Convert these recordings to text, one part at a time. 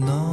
너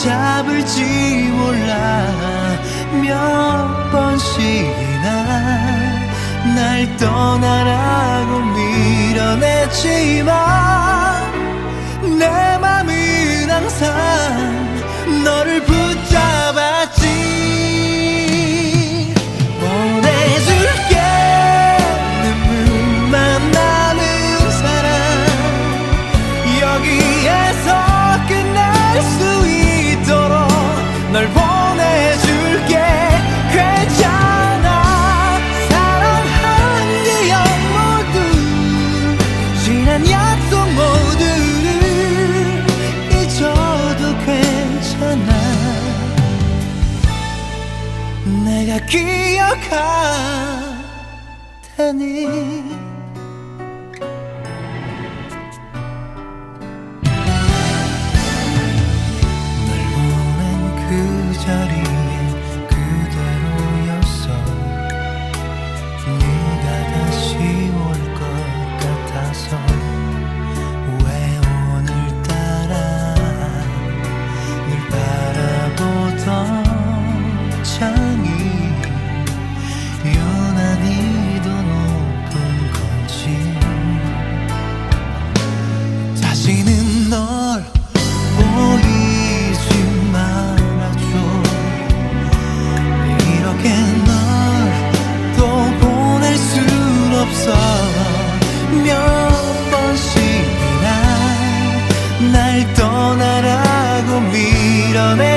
잡을지 몰라. 몇 번씩이나 날 떠나라고 밀어냈지만 널 보내줄게. 괜찮아. 사랑한 기억 모두. 지난 약속 모두를 잊어도 괜찮아. 내가 기억할 테니.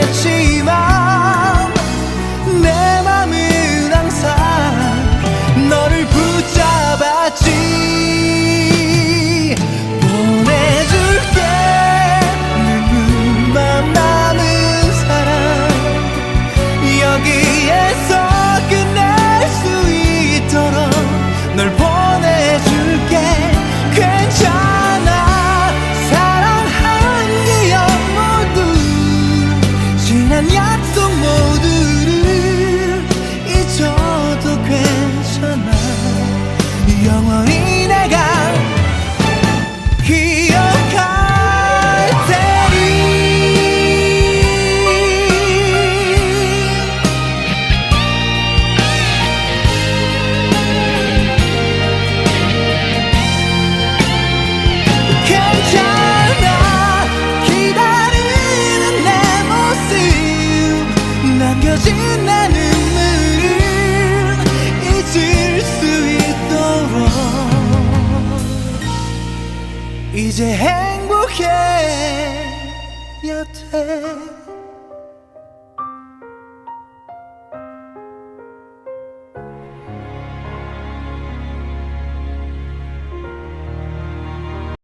that she 이제 행복해야 돼.